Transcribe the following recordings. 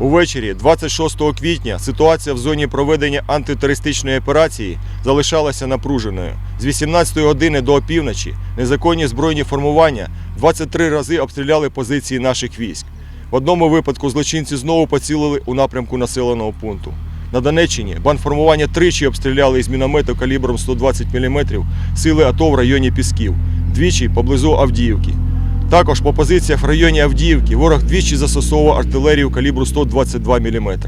Увечері 26 квітня ситуація в зоні проведення антитерористичної операції залишалася напруженою. З 18 години до опівночі незаконні збройні формування 23 рази обстріляли позиції наших військ. В одному випадку злочинці знову поцілили у напрямку населеного пункту. На Донеччині бандформування тричі обстріляли із міномету калібром 120 мм сили АТО в районі Пісків, двічі поблизу Авдіївки. Також по позиціях в районі Авдіївки ворог двічі застосовував артилерію калібру 122 мм.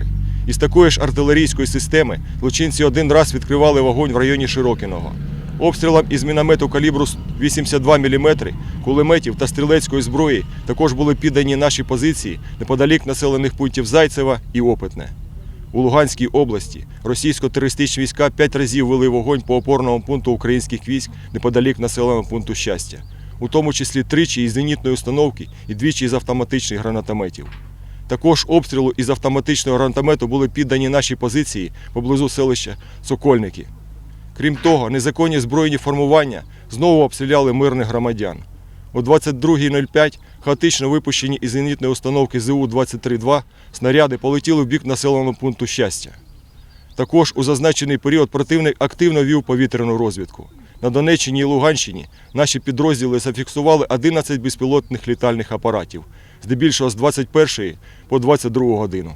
Із такої ж артилерійської системи злочинці один раз відкривали вогонь в районі Широкіного. Обстрілам із міномету калібру 82 мм, кулеметів та стрілецької зброї також були піддані наші позиції неподалік населених пунктів Зайцева і Опитне. У Луганській області російсько-терористичні війська п'ять разів вели вогонь по опорному пункту українських військ неподалік населеного пункту щастя, у тому числі тричі із зенітної установки і двічі із автоматичних гранатометів. Також обстрілу із автоматичного гранатомету були піддані наші позиції поблизу селища Сокольники. Крім того, незаконні збройні формування знову обстріляли мирних громадян. О 22.05 хаотично випущені із зенітної установки ЗУ-23-2 снаряди полетіли в бік населеного пункту щастя. Також у зазначений період противник активно вів повітряну розвідку. На Донеччині і Луганщині наші підрозділи зафіксували 11 безпілотних літальних апаратів, здебільшого з 21 по 22 годину.